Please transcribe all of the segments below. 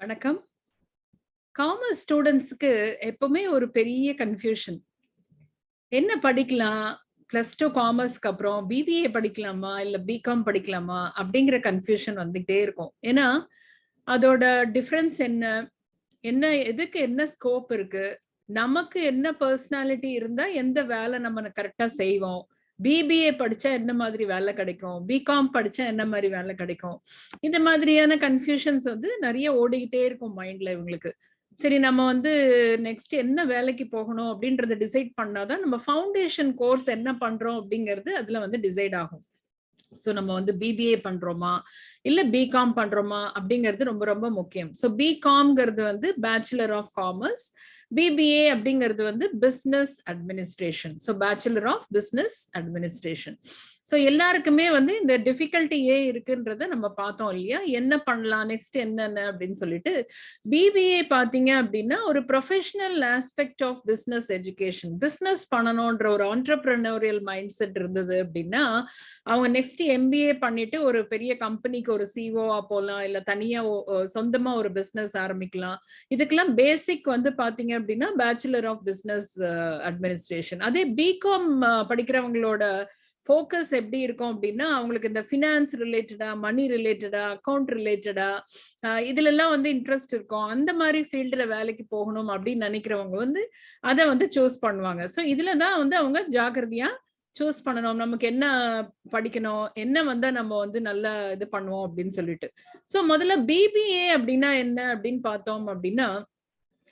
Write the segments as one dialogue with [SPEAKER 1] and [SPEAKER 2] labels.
[SPEAKER 1] வணக்கம். காமர்ஸ் ஸ்டூடெண்ட்ஸ்க்கு எப்பவுமே ஒரு பெரிய கன்ஃபியூஷன் என்ன படிக்கலாம்? பிளஸ் டூ காமர்ஸ்க்கு அப்புறம் பிபிஏ படிக்கலாமா? இல்ல பிகாம் படிக்கலாமா? அப்படிங்கிற கன்ஃபியூஷன் வந்துகிட்டே இருக்கும். ஏன்னா அதோட டிஃப்ரென்ஸ் என்ன? என்ன எதுக்கு என்ன ஸ்கோப் இருக்கு? நமக்கு என்ன பர்சனாலிட்டி இருந்தா எந்த வேலை நம்ம கரெக்டா செய்வோம்? பிபிஏ படிச்சா என்ன மாதிரி வேலை கிடைக்கும்? பிகாம் படிச்சா என்ன மாதிரி வேலை கிடைக்கும்? இந்த மாதிரியான கன்ஃபியூஷன்ஸ் வந்து நிறைய ஓடிக்கிட்டே இருக்கும் மைண்ட்ல இவங்களுக்கு. சரி நம்ம வந்து நெக்ஸ்ட் என்ன வேலைக்கு போகணும் அப்படின்றத டிசைட் பண்ணாதான் நம்ம ஃபவுண்டேஷன் கோர்ஸ் என்ன பண்றோம் அப்படிங்கிறது அதுல வந்து டிசைட் ஆகும். ஸோ நம்ம வந்து பிபிஏ பண்றோமா? இல்ல பிகாம் பண்றோமா? அப்படிங்கிறது ரொம்ப ரொம்ப முக்கியம். ஸோ பிகாம்ங்கிறது வந்து பேச்சுலர் ஆஃப் காமர்ஸ் பிபிஏ அப்படிங்கிறது வந்து business administration so bachelor of business administration so எல்லாருக்குமே வந்து இந்த டிஃபிகல்ட்டி ஏன் இருக்குன்றத நம்ம பார்த்தோம் இல்லையா? என்ன பண்ணலாம்? நெக்ஸ்ட் என்னென்ன அப்படின்னு சொல்லிட்டு பிபிஏ பார்த்தீங்க அப்படின்னா ஒரு professional aspect of business education business பண்ணணுன்ற ஒரு ஆண்டர்பிரனோரியல் மைண்ட் செட் இருந்தது அப்படின்னா அவங்க நெக்ஸ்ட் எம்பிஏ பண்ணிட்டு ஒரு பெரிய கம்பெனிக்கு ஒரு சிஓவா போகலாம் இல்லை தனியா சொந்தமா ஒரு பிஸ்னஸ் ஆரம்பிக்கலாம். இதுக்கெல்லாம் பேசிக் வந்து பாத்தீங்க அப்படின்னா பேச்சுலர் ஆஃப் பிஸ்னஸ் அட்மினிஸ்ட்ரேஷன் அதே பிகாம் uh, படிக்கிறவங்களோட ஃபோக்கஸ் எப்படி இருக்கும் அப்படின்னா அவங்களுக்கு இந்த ஃபினான்ஸ் ரிலேட்டடா மணி ரிலேட்டடா அக்கௌண்ட் ரிலேட்டடா இதுல எல்லாம் வந்து இன்ட்ரெஸ்ட் இருக்கும். அந்த மாதிரி ஃபீல்டுல வேலைக்கு போகணும் அப்படின்னு நினைக்கிறவங்க வந்து அதை வந்து சூஸ் பண்ணுவாங்க. ஸோ இதுல தான் வந்து அவங்க ஜாக்கிரதையா சூஸ் பண்ணணும். நமக்கு என்ன படிக்கணும் என்ன வந்தா நம்ம வந்து நல்லா இது பண்ணுவோம் அப்படின்னு சொல்லிட்டு. ஸோ முதல்ல பிபிஏ அப்படின்னா என்ன அப்படின்னு பார்த்தோம் அப்படின்னா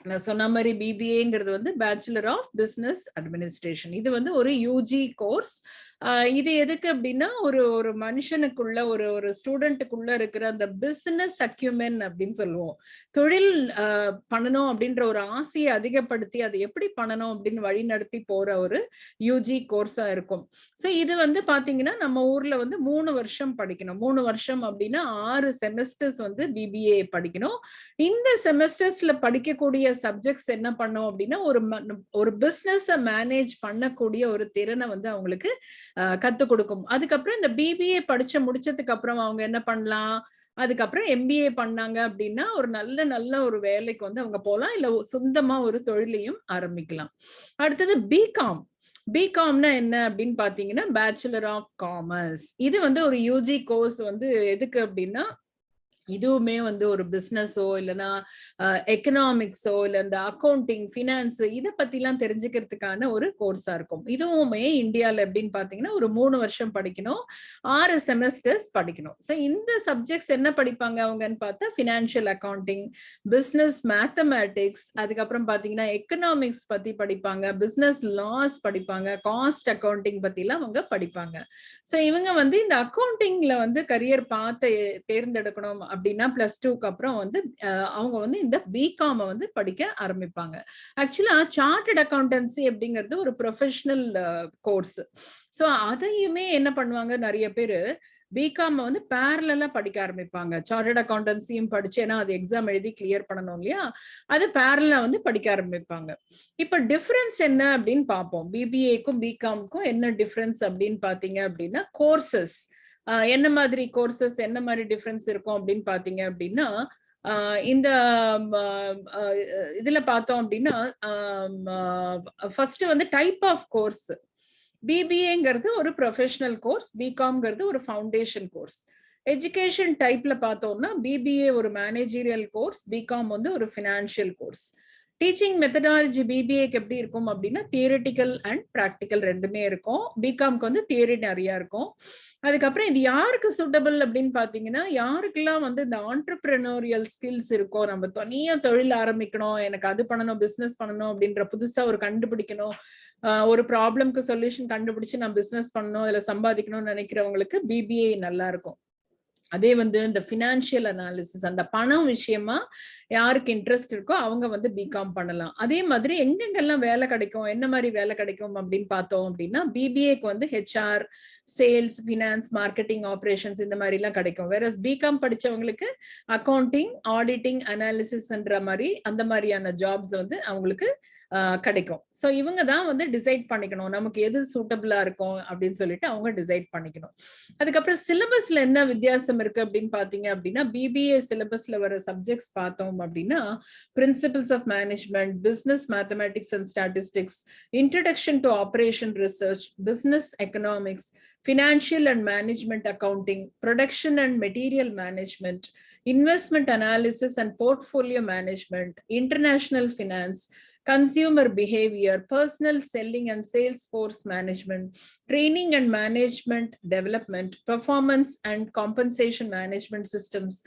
[SPEAKER 1] நான் சொன்ன மாதிரி பிபிஏங்கிறது வந்து பேச்சுலர் ஆஃப் பிஸ்னஸ் அட்மினிஸ்ட்ரேஷன் இது வந்து ஒரு யூஜி கோர்ஸ் இது எதுக்கு அப்படின்னா ஒரு ஒரு மனுஷனுக்குள்ள ஒரு ஒரு ஸ்டூடெண்ட்டுக்குள்ள இருக்கிற அந்த பிசினஸ் அக்யூமென் அப்படின்னு சொல்லுவோம். தொழில் பண்ணணும் அப்படின்ற ஒரு ஆசையை அதிகப்படுத்தி அதை எப்படி பண்ணணும் அப்படின்னு வழி நடத்தி போற ஒரு யூஜி கோர்ஸா இருக்கும். ஸோ இது வந்து பாத்தீங்கன்னா நம்ம ஊர்ல வந்து மூணு வருஷம் படிக்கணும். மூணு வருஷம் அப்படின்னா ஆறு செமஸ்டர்ஸ் வந்து பிபிஏ படிக்கணும். இந்த செமஸ்டர்ஸ்ல படிக்கக்கூடிய சப்ஜெக்ட்ஸ் என்ன பண்ணோம் அப்படின்னா ஒரு ஒரு பிசினஸ் மேனேஜ் பண்ணக்கூடிய ஒரு திறனை வந்து அவங்களுக்கு கத்து கொடுக்கும். அதுக்கப்புறம் இந்த பிபிஏ படிச்ச முடிச்சதுக்கு அப்புறம் அவங்க என்ன பண்ணலாம்? அதுக்கப்புறம் எம்பிஏ பண்ணாங்க அப்படின்னா ஒரு நல்ல நல்ல ஒரு வேலைக்கு வந்து அவங்க போகலாம். இல்ல சொந்தமா ஒரு தொழிலையும் ஆரம்பிக்கலாம். அடுத்தது பிகாம் பிகாம்னா என்ன அப்படின்னு பாத்தீங்கன்னா பேச்சுலர் ஆஃப் காமர்ஸ் இது வந்து ஒரு யூஜி கோர்ஸ் வந்து எதுக்கு அப்படின்னா இதுவுமே வந்து ஒரு பிஸ்னஸோ இல்லைன்னா எக்கனாமிக்ஸோ இல்லை இந்த அக்கௌண்டிங் ஃபினான்ஸ் இதை பத்திலாம் தெரிஞ்சுக்கிறதுக்கான ஒரு கோர்ஸா இருக்கும். இதுவுமே இந்தியாவில் எப்படின்னு பார்த்தீங்கன்னா ஒரு மூணு வருஷம் படிக்கணும் ஆறு செமஸ்டர்ஸ் படிக்கணும். ஸோ இந்த சப்ஜெக்ட்ஸ் என்ன படிப்பாங்க அவங்கன்னு பார்த்தா ஃபினான்ஷியல் அக்கௌண்டிங் பிஸ்னஸ் மேத்தமேட்டிக்ஸ் அதுக்கப்புறம் பார்த்தீங்கன்னா எக்கனாமிக்ஸ் பத்தி படிப்பாங்க பிஸ்னஸ் லாஸ் படிப்பாங்க காஸ்ட் அக்கௌண்டிங் பத்திலாம் அவங்க படிப்பாங்க. ஸோ இவங்க வந்து இந்த அக்கௌண்டிங்ல வந்து கரியர் பார்த்து தேர்ந்தெடுக்கணும் அப்படின்னா பிளஸ் டூக்கு அப்புறம் வந்து அவங்க வந்து இந்த பிகாம வந்து படிக்க ஆரம்பிப்பாங்க. ஆக்சுவலா சார்ட்டட் அக்கௌண்டன்சி அப்படிங்கிறது ஒரு ப்ரொஃபஷனல் கோர்ஸ் ஸோ அதையுமே என்ன பண்ணுவாங்க? நிறைய பேர் பிகாம் வந்து பேரலா படிக்க ஆரம்பிப்பாங்க. சார்ட்டட் அக்கௌண்டன்சியும் படிச்சு ஏன்னா அது எக்ஸாம் எழுதி கிளியர் பண்ணணும் இல்லையா? அது பேரலா வந்து படிக்க ஆரம்பிப்பாங்க. இப்ப டிஃபரன்ஸ் என்ன அப்படின்னு பார்ப்போம். பிபிஏக்கும் பிகாம்க்கும் என்ன டிஃபரன்ஸ் அப்படின்னு பாத்தீங்க அப்படின்னா கோர்சஸ் என்ன மாதிரி கோர்சஸ் என்ன மாதிரி டிஃப்ரென்ஸ் இருக்கும் அப்படின்னு பாத்தீங்க அப்படின்னா இந்த இதுல பார்த்தோம் அப்படின்னா ஃபர்ஸ்ட் வந்து டைப் ஆஃப் கோர்ஸ் பிபிஏங்கிறது ஒரு ப்ரொஃபஷனல் கோர்ஸ் பிகாம்ங்கிறது ஒரு ஃபவுண்டேஷன் கோர்ஸ் எஜுகேஷன் டைப்ல பார்த்தோம்னா பிபிஏ ஒரு மேனேஜீரியல் கோர்ஸ் பிகாம் வந்து ஒரு ஃபினான்ஷியல் கோர்ஸ் டீச்சிங் மெத்தடாலஜி பிபிஏக்கு எப்படி இருக்கும் அப்படின்னா தியரட்டிக்கல் அண்ட் ப்ராக்டிக்கல் ரெண்டுமே இருக்கும். பிகாம்க்கு வந்து தியரி நிறையா இருக்கும். அதுக்கப்புறம் இது யாருக்கு சூட்டபிள் அப்படின்னு பாத்தீங்கன்னா யாருக்கெல்லாம் வந்து இந்த ஆண்டர்பிரனோரியல் ஸ்கில்ஸ் இருக்கோ நம்ம தனியாக தொழில் ஆரம்பிக்கணும் எனக்கு அது பண்ணணும் பிசினஸ் பண்ணணும் அப்படின்ற புதுசா ஒரு கண்டுபிடிக்கணும் ஒரு ப்ராப்ளம்க்கு சொல்யூஷன் கண்டுபிடிச்சு நான் பிசினஸ் பண்ணணும் அதுல சம்பாதிக்கணும்னு நினைக்கிறவங்களுக்கு பிபிஏ நல்லா இருக்கும். அதே வந்து இந்த ஃபினான்ஷியல் அனாலிசிஸ் அந்த பணம் விஷயமா யாருக்கு இன்ட்ரெஸ்ட் இருக்கோ அவங்க வந்து பிகாம் பண்ணலாம். அதே மாதிரி எங்கெங்கெல்லாம் வேலை கிடைக்கும் என்ன மாதிரி வேலை கிடைக்கும் அப்படின்னு பார்த்தோம் அப்படின்னா பிபிஏக்கு வந்து HR sales finance marketing operations இந்த மாதிரி எல்லாம் கிடைக்கும் வேற பிகாம் படிச்சவங்களுக்கு அக்கௌண்டிங் ஆடிட்டிங் அனாலிசிஸ்ன்ற மாதிரி அந்த மாதிரியான ஜாப்ஸ் வந்து அவங்களுக்கு கிடைக்கும். ஸோ இவங்க தான் வந்து டிசைட் பண்ணிக்கணும். நமக்கு எது சூட்டபிளா இருக்கும் அப்படின்னு சொல்லிட்டு அவங்க டிசைட் பண்ணிக்கணும். அதுக்கப்புறம் சிலபஸ்ல என்ன வித்தியாசம் இருக்கு அப்படின்னு பாத்தீங்க அப்படின்னா பிபிஏ சிலபஸ்ல வர சப்ஜெக்ட்ஸ் பார்த்தோம் அப்படின்னா principles of management business mathematics and statistics introduction to operation research business economics financial and management accounting, production and material management, investment analysis and portfolio management, international finance, consumer behavior, personal selling and sales force management, training and management development, performance and compensation management systems,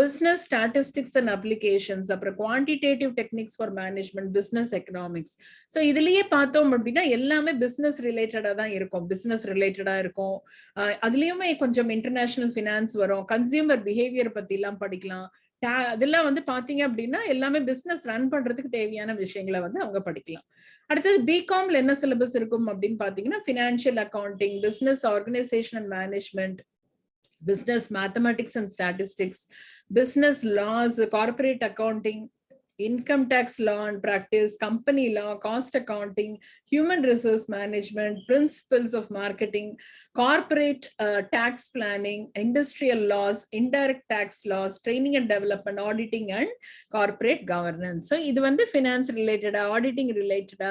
[SPEAKER 1] business statistics and applications, அப்புறம் quantitative techniques for management, business economics. So இதுலயே பார்த்தோம் அப்படின்னா எல்லாமே business ரிலேட்டடா தான் இருக்கும் business ரிலேட்டடா இருக்கும் அதுலயுமே கொஞ்சம் இன்டர்நேஷனல் ஃபினான்ஸ் வரும் கன்சியூமர் பிஹேவியர் பத்தி எல்லாம் படிக்கலாம் அதெல்லாம் வந்து பாத்தீங்க அப்படின்னா எல்லாமே பிசினஸ் ரன் பண்றதுக்கு தேவையான விஷயங்களை வந்து அவங்க படிக்கலாம் அடுத்தது பிகாம்ல என்ன சிலபஸ் இருக்கும் அப்படின்னு பாத்தீங்கன்னா financial accounting business organisation and management business mathematics and statistics business laws corporate accounting income tax law and practice company law cost accounting human resource management principles of marketing corporate uh, tax planning, industrial laws, indirect tax laws, training and development, auditing and corporate governance. So இது வந்து finance related, auditing related,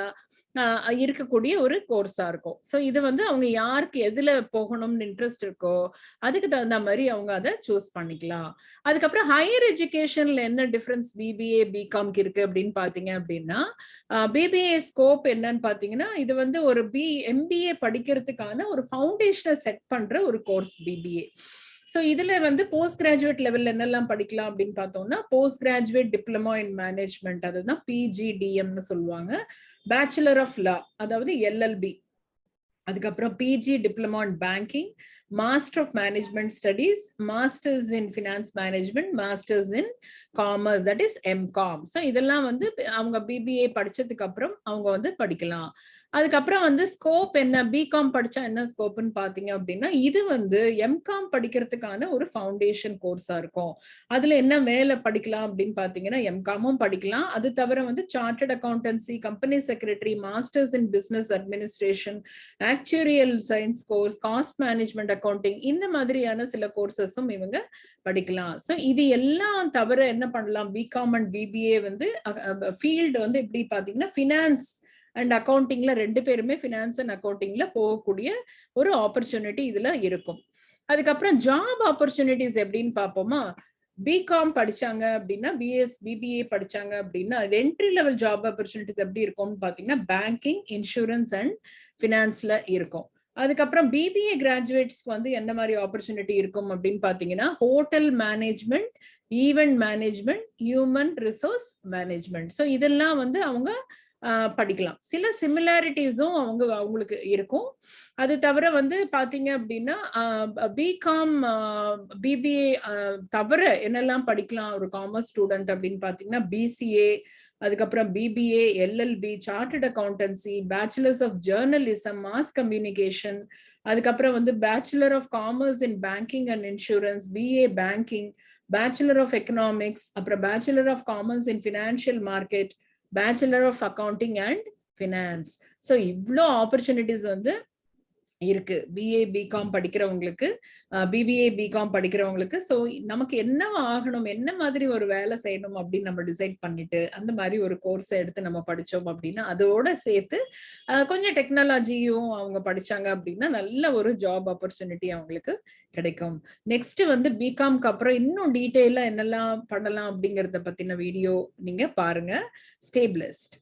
[SPEAKER 1] இருக்கக்கூடிய ஒரு கோர்ஸா இருக்கும் so இது வந்து அவங்க யாருக்கு எதுல போகணும்னு இன்ட்ரெஸ்ட் இருக்கோ அதுக்கு தகுந்த மாதிரி அவங்க அதை சூஸ் பண்ணிக்கலாம் அதுக்கப்புறம் ஹையர் எஜுகேஷன்ல என்ன டிஃபரன்ஸ் பிபிஏ பிகாம்க்கு இருக்கு அப்படின்னு பாத்தீங்க அப்படின்னா பிபிஏ ஸ்கோப் என்னன்னு பாத்தீங்கன்னா இது வந்து ஒரு பி எம்பிஏ படிக்கிறதுக்கான ஒரு ஃபவுண்டேஷன் செட் பண்ற ஒரு கோர்ஸ் பிபிஏ ஸோ இதுல வந்து போஸ்ட் கிராஜுவேட் லெவல்ல என்னெல்லாம் படிக்கலாம் அப்படின்னு பார்த்தோம்னா post graduate diploma in management அதுதான் பிஜிடிஎம்னு சொல்லுவாங்க. பேச்சுலர் ஆஃப் லா அதாவது எல்எல்பி அதுக்கப்புறம் PG diploma in banking master of management studies masters in finance management masters in commerce that is MCom so இதெல்லாம் வந்து அவங்க பிபிஏ படிச்சதுக்கு அப்புறம் அவங்க வந்து படிக்கலாம். அதுக்கப்புறம் வந்து ஸ்கோப் என்ன? பிகாம் படிச்சா என்ன ஸ்கோப்னு பாத்தீங்க அப்படின்னா இது வந்து எம்காம் படிக்கிறதுக்கான ஒரு ஃபவுண்டேஷன் கோர்ஸா இருக்கும். அதுல என்ன மேல படிக்கலாம் அப்படின்னு பாத்தீங்கன்னா எம்காமும் படிக்கலாம். அது தவிர வந்து chartered accountancy company secretary masters in business administration actuarial science course cost management accounting இந்த மாதிரியான சில கோர்சஸும் இவங்க படிக்கலாம். ஸோ இது எல்லாம் தவிர என்ன பண்ணலாம்? பிகாம் அண்ட் பிபிஏ வந்து ஃபீல்டு வந்து எப்படி பாத்தீங்கன்னா ஃபினான்ஸ் அண்ட் அக்கௌண்டிங்ல ரெண்டு பேருமே ஃபினான்ஸ் அண்ட் அக்கௌண்டிங்ல போகக்கூடிய ஒரு ஆப்பர்ச்சுனிட்டி இதுல இருக்கும். அதுக்கப்புறம் ஜாப் ஆப்பர்ச்சுனிட்டிஸ் எப்படின்னு பார்ப்போமா? பிகாம் படிச்சாங்க அப்படின்னா பிஎஸ் பிபிஏ படிச்சாங்க அப்படின்னா அது என்ட்ரி லெவல் ஜாப் ஆப்பர்ச்சுனிட்டிஸ் எப்படி இருக்கும்னு பாத்தீங்கன்னா பேங்கிங் இன்சூரன்ஸ் அண்ட் ஃபினான்ஸ்ல இருக்கும். அதுக்கப்புறம் பிபிஏ கிராஜுவேட்ஸ்க்கு வந்து என்ன மாதிரி ஆப்பர்ச்சுனிட்டி இருக்கும் அப்படின்னு பாத்தீங்கன்னா hotel management event management human resource management so இதெல்லாம் வந்து அவங்க படிக்கலாம். சில சிமிலாரிட்டிஸும் அவங்க அவங்களுக்கு இருக்கும். அது தவிர வந்து பாத்தீங்க அப்படின்னா பிகாம் பிபிஏ தவிர என்னெல்லாம் படிக்கலாம்? ஒரு காமர்ஸ் ஸ்டூடெண்ட் அப்படின்னு பாத்தீங்கன்னா பிசிஏ அதுக்கப்புறம் BBA LLB chartered accountancy bachelors of journalism mass communication அதுக்கப்புறம் வந்து bachelor of commerce in banking and insurance BA banking bachelor of economics அப்புறம் bachelor of commerce in financial market bachelor of accounting and finance so இவ்வளோ opportunities வந்து இருக்கு. BA BCom படிக்கிறவங்களுக்கு BBA BCom படிக்கிறவங்களுக்கு. So நமக்கு என்ன ஆகணும் என்ன மாதிரி ஒரு வேலை செய்யணும் அப்படின்னு நம்ம டிசைட் பண்ணிட்டு அந்த மாதிரி ஒரு கோர்ஸை எடுத்து நம்ம படிச்சோம் அப்படின்னா அதோட சேர்த்து கொஞ்சம் டெக்னாலஜியும் அவங்க படிச்சாங்க அப்படின்னா நல்ல ஒரு ஜாப் ஆப்பர்ச்சுனிட்டி அவங்களுக்கு கிடைக்கும். நெக்ஸ்ட் வந்து பிகாம்க்கு அப்புறம் இன்னும் டீட்டெயிலாக என்னெல்லாம் பண்ணலாம் அப்படிங்கறத பத்தின வீடியோ நீங்க பாருங்க. ஸ்டேபிளிஸ்ட்